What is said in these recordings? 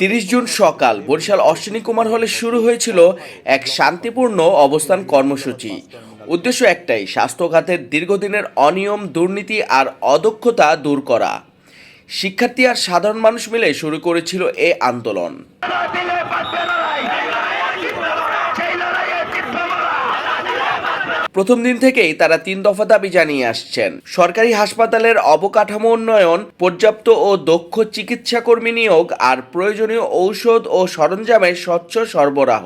তিরিশ জুন সকাল বরিশাল অশ্বিনী কুমার হলে শুরু হয়েছিল এক শান্তিপূর্ণ অবস্থান কর্মসূচি। উদ্দেশ্য একটাই স্বাস্থ্য খাতের দীর্ঘদিনের অনিয়ম দুর্নীতি আর অদক্ষতা দূর করা। শিক্ষার্থী আর সাধারণ মানুষ মিলে শুরু করেছিল এ আন্দোলন। প্রথম দিন থেকেই তারা তিন দফা দাবি জানিয়ে আসছেন। সরকারি হাসপাতালের অবকাঠামো উন্নয়ন, পর্যাপ্ত ও দক্ষ চিকিৎসা কর্মী নিয়োগ আর প্রয়োজনীয় ঔষধ ও সরঞ্জামের স্বচ্ছ সরবরাহ।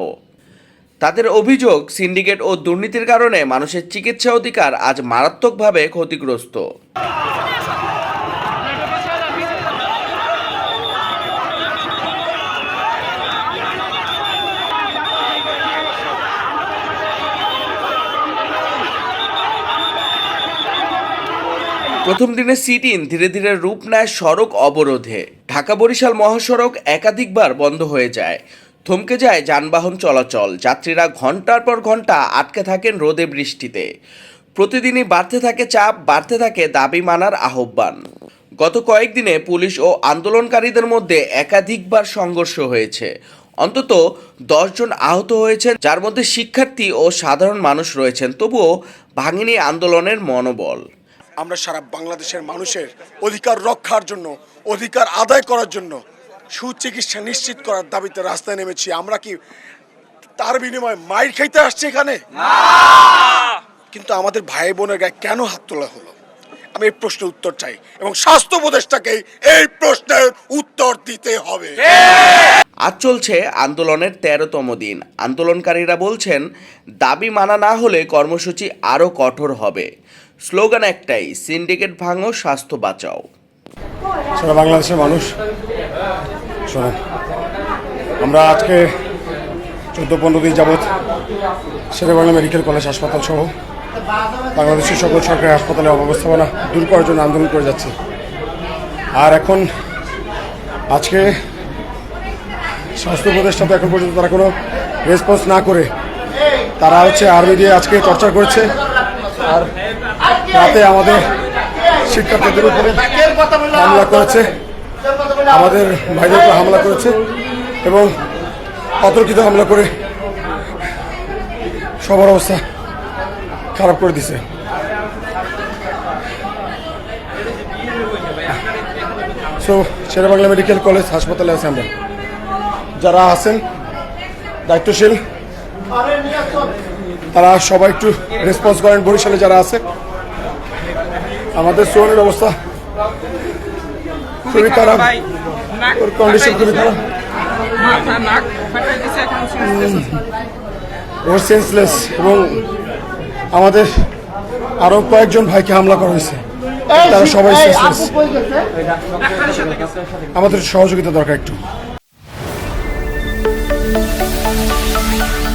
তাদের অভিযোগ, সিন্ডিকেট ও দুর্নীতির কারণে মানুষের চিকিৎসা অধিকার আজ মারাত্মকভাবে ক্ষতিগ্রস্ত। প্রথম দিনে সিটিন ধীরে ধীরে রূপ নেয় সড়ক অবরোধে। ঢাকা বরিশাল মহাসড়ক একাধিকবার বন্ধ হয়ে যায়। থমকে যায় যানবাহন চলাচল। যাত্রীরা ঘণ্টার পর ঘণ্টা আটকে থাকেন রোদে বৃষ্টিতে। প্রতিদিনই বাড়তে থাকে চাপ, বাড়তে থাকে দাবি মানার আহ্বান। গত কয়েকদিনে পুলিশ ও আন্দোলনকারীদের মধ্যে একাধিকবার সংঘর্ষ হয়েছে। অন্তত জন আহত হয়েছেন, যার মধ্যে শিক্ষার্থী ও সাধারণ মানুষ রয়েছেন। তবুও ভাঙিনি আন্দোলনের মনোবল। আমরা সারা বাংলাদেশের মানুষের অধিকার রক্ষার জন্য অধিকার আদায় করার জন্য সুচিকিৎসা নিশ্চিত করার দাবিতে রাস্তায় নেমেছি। আমরা কি তার বিনিময়ে মাইর খাইতে আসছি এখানে? কিন্তু আমাদের ভাই বোনের গায়ে কেন হাত তোলা হলো? আমি এই প্রশ্নের উত্তর চাই এবং স্বাস্থ্য উপদেষ্টাকে এই প্রশ্নের উত্তর দিতে হবে। আজ চলছে আন্দোলনের তেরোতম দিন। আন্দোলনকারীরা বলছেন, দাবি মানা না হলে কর্মসূচি আরও কঠোর হবে। স্লোগান একটাই, সিন্ডিকেট ভাঙো, স্বাস্থ্য বাঁচাও। সারা বাংলাদেশের মানুষ শোনেন আমরা আজকে চোদ্দ পনেরো দিন যাবৎ শেরেবাংলা মেডিকেল কলেজ হাসপাতাল সহ বাংলাদেশের সকল সরকারি হাসপাতালে অব্যবস্থাপনা দূর করার জন্য আন্দোলন করে যাচ্ছে। আর এখন আজকে স্বাস্থ্য তো এখন পর্যন্ত তারা কোনো রেসপন্স না করে। তারা হচ্ছে আর্মি দিয়ে আজকে চর্চা করেছে। আর রাতে আমাদের শিক্ষার্থীদের উপরে হামলা করেছে। আমাদের ভাইদের উপর হামলা করেছে এবং অতর্কিত হামলা করে সবার অবস্থা খারাপ করে দিছে। সো শেরেবাংলা মেডিকেল কলেজ হাসপাতালে আছে আমরা। যারা আছেন দায়িত্বশীল তারা সবাই একটু রেসপন্স করেন বরিশালে যারা আছে। আমাদের সোনের অবস্থা খুবই খারাপ। ওর কন্ডিশন খুবই খারাপ। ওর সেন্সলেস এবং আমাদের আরও কয়েকজন ভাইকে হামলা করা হয়েছে। তারা সবাই সেন্সলেস আমাদের সহযোগিতা দরকার একটু। Música